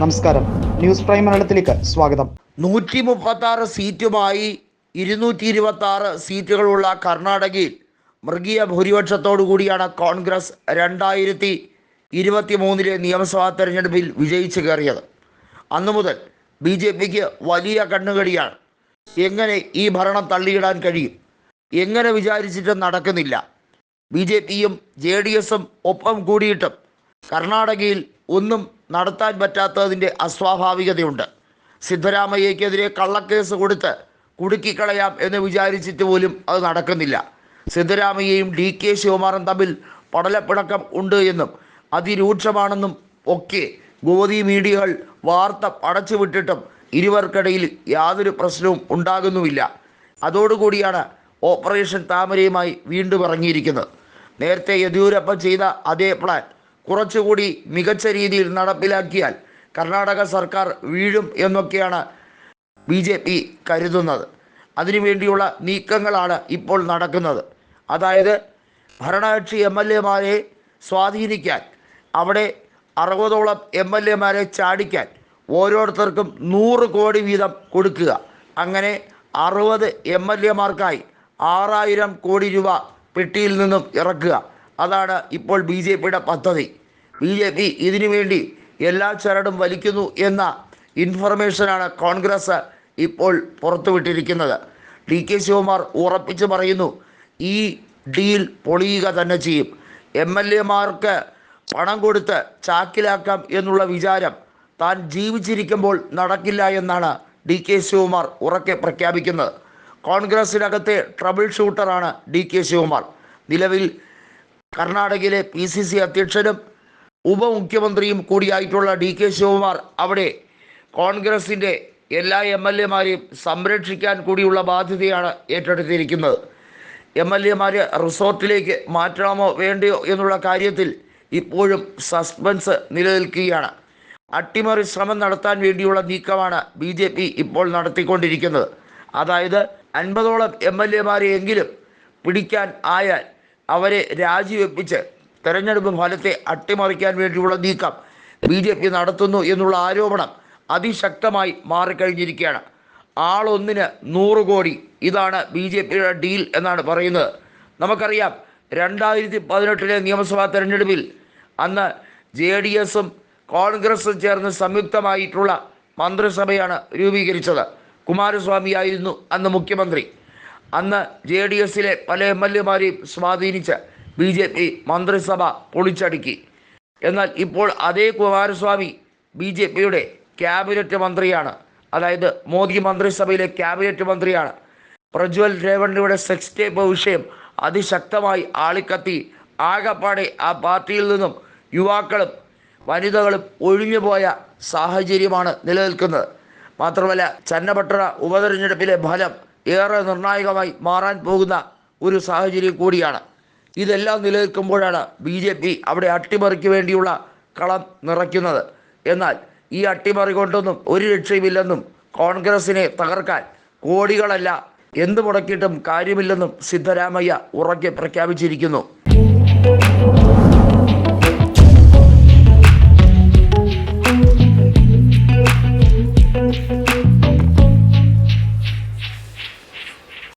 നമസ്കാരം. News prime മലയാളത്തിലേക്ക് സ്വാഗതം. നൂറ്റി മുപ്പത്തി ആറ് സീറ്റുമായി ഇരുന്നൂറ്റി ഇരുപത്തി ആറ് സീറ്റുകളുള്ള കർണാടകയിൽ മൃഗീയ ഭൂരിപക്ഷത്തോടു കൂടിയാണ് കോൺഗ്രസ് രണ്ടായിരത്തി ഇരുപത്തി മൂന്നിലെ നിയമസഭാ തെരഞ്ഞെടുപ്പിൽ വിജയിച്ചു കയറിയത്. അന്നു മുതൽ ബി ജെ പിക്ക് വലിയ കണ്ണുകടിയാണ്. എങ്ങനെ ഈ ഭരണം തള്ളിയിടാൻ കഴിയും? എങ്ങനെ വിചാരിച്ചിട്ടും നടക്കുന്നില്ല. ബി ജെ പിയും ജെ ഡി എസും ഒപ്പം കൂടിയിട്ടും കർണാടകയിൽ ഒന്നും നടത്താൻ പറ്റാത്തതിന്റെ അസ്വാഭാവികതയുണ്ട്. സിദ്ധരാമയ്യക്കെതിരെ കള്ളക്കേസ് കൊടുത്ത് കുടുക്കിക്കളയാം എന്ന് വിചാരിച്ചിട്ട് പോലും അത് നടക്കുന്നില്ല. സിദ്ധരാമയ്യയും ഡി കെ ശിവകുമാറും തമ്മിൽ പടലപ്പിണക്കം ഉണ്ട് എന്നും അതിരൂക്ഷമാണെന്നും ഒക്കെ ഗോതി മീഡിയകൾ വാർത്ത അടച്ചുവിട്ടിട്ടും ഇരുവർക്കിടയിൽ യാതൊരു പ്രശ്നവും ഉണ്ടാകുന്നുമില്ല. അതോടുകൂടിയാണ് ഓപ്പറേഷൻ താമരയുമായി വീണ്ടും ഇറങ്ങിയിരിക്കുന്നത്. നേരത്തെ യെദ്യൂരപ്പ ചെയ്ത അതേ പ്ലാൻ കുറച്ചുകൂടി മികച്ച രീതിയിൽ നടപ്പിലാക്കിയാൽ കർണാടക സർക്കാർ വീഴും എന്നൊക്കെയാണ് ബി ജെ പി കരുതുന്നത്. അതിനുവേണ്ടിയുള്ള നീക്കങ്ങളാണ് ഇപ്പോൾ നടക്കുന്നത്. അതായത് ഭരണകക്ഷി എം എൽ എമാരെ സ്വാധീനിക്കാൻ അവിടെ അറുപതോളം എം എൽ എമാരെ ചാടിക്കാൻ ഓരോരുത്തർക്കും നൂറ് കോടി വീതം കൊടുക്കുക. അങ്ങനെ അറുപത് എം എൽ എമാർക്കായി ആറായിരം കോടി രൂപ പെട്ടിയിൽ നിന്നും ഇറക്കുക. അതാണ് ഇപ്പോൾ ബി ജെ പിയുടെ പദ്ധതി. ബി ജെ പി ഇതിനു വേണ്ടി എല്ലാ ചരടും വലിക്കുന്നു എന്ന ഇൻഫർമേഷനാണ് കോൺഗ്രസ് ഇപ്പോൾ പുറത്തുവിട്ടിരിക്കുന്നത്. ഡി കെ ശിവകുമാർ ഉറപ്പിച്ച് പറയുന്നു ഈ ഡീൽ പൊളിയുക തന്നെ ചെയ്യും. എം എൽ എമാർക്ക് പണം കൊടുത്ത് ചാക്കിലാക്കാം എന്നുള്ള വിചാരം താൻ ജീവിച്ചിരിക്കുമ്പോൾ നടക്കില്ല എന്നാണ് ഡി കെ ശിവകുമാർ ഉറക്കെ പ്രഖ്യാപിക്കുന്നത്. കോൺഗ്രസിനകത്തെ ട്രബിൾ ഷൂട്ടറാണ് ഡി കെ ശിവകുമാർ. നിലവിൽ കർണാടകയിലെ പി സി സി അധ്യക്ഷനും ഉപമുഖ്യമന്ത്രിയും കൂടിയായിട്ടുള്ള ഡി കെ ശിവകുമാർ അവിടെ കോൺഗ്രസിന്റെ എല്ലാ എം എൽ എമാരെയും സംരക്ഷിക്കാൻ കൂടിയുള്ള ബാധ്യതയാണ് ഏറ്റെടുത്തിരിക്കുന്നത്. എം എൽ എമാരെ റിസോർട്ടിലേക്ക് മാറ്റണമോ വേണ്ടയോ എന്നുള്ള കാര്യത്തിൽ ഇപ്പോഴും സസ്പെൻസ് നിലനിൽക്കുകയാണ്. അട്ടിമറി ശ്രമം നടത്താൻ വേണ്ടിയുള്ള നീക്കമാണ് ബി ജെ പി ഇപ്പോൾ നടത്തിക്കൊണ്ടിരിക്കുന്നത്. അതായത് അൻപതോളം എം എൽ എമാരെയെങ്കിലും പിടിക്കാൻ ആയാൽ അവരെ രാജിവെപ്പിച്ച് തെരഞ്ഞെടുപ്പ് ഫലത്തെ അട്ടിമറിക്കാൻ വേണ്ടിയുള്ള നീക്കം ബി ജെ പി നടത്തുന്നു എന്നുള്ള ആരോപണം അതിശക്തമായി മാറിക്കഴിഞ്ഞിരിക്കുകയാണ്. ആളൊന്നിന് നൂറ് കോടി. ഇതാണ് ബി ജെ പിയുടെ ഡീൽ എന്നാണ് പറയുന്നത്. നമുക്കറിയാം രണ്ടായിരത്തി പതിനെട്ടിലെ നിയമസഭാ തെരഞ്ഞെടുപ്പിൽ അന്ന് ജെ ഡി എസും കോൺഗ്രസും ചേർന്ന് സംയുക്തമായിട്ടുള്ള മന്ത്രിസഭയാണ് രൂപീകരിച്ചത്. കുമാരസ്വാമിയായിരുന്നു അന്ന് മുഖ്യമന്ത്രി. അന്ന് ജെ ഡി എസിലെ പല എം എൽ എമാരെയും സ്വാധീനിച്ച് ബി ജെ പി മന്ത്രിസഭ പൊളിച്ചടുക്കി. എന്നാൽ ഇപ്പോൾ അതേ കുമാരസ്വാമി ബി ജെ പിയുടെ ക്യാബിനറ്റ് മന്ത്രിയാണ്. അതായത് മോദി മന്ത്രിസഭയിലെ ക്യാബിനറ്റ് മന്ത്രിയാണ്. പ്രജ്വൽ രേവണ്ണയുടെ സെക്സ് ടേപ്പ് വിഷയം അതിശക്തമായി ആളിക്കത്തി. ആകപ്പാടെ ആ പാർട്ടിയിൽ നിന്നും യുവാക്കളും വനിതകളും ഒഴിഞ്ഞുപോയ സാഹചര്യമാണ് നിലനിൽക്കുന്നത്. മാത്രമല്ല ചന്നപട്ടണ ഉപതെരഞ്ഞെടുപ്പിലെ ഫലം ഏറെ നിർണായകമായി മാറാൻ പോകുന്ന ഒരു സാഹചര്യം കൂടിയാണ്. ഇതെല്ലാം നിലനിൽക്കുമ്പോഴാണ് ബി ജെ പി അവിടെ അട്ടിമറിക്ക് വേണ്ടിയുള്ള കളം നിറയ്ക്കുന്നത്. എന്നാൽ ഈ അട്ടിമറി കൊണ്ടൊന്നും ഒരു രക്ഷയുമില്ലെന്നും കോൺഗ്രസിനെ തകർക്കാൻ കോടികളല്ല എന്ത് മുടക്കിയിട്ടും കാര്യമില്ലെന്നും സിദ്ധരാമയ്യ ഉറക്കെ പ്രഖ്യാപിച്ചിരിക്കുന്നു.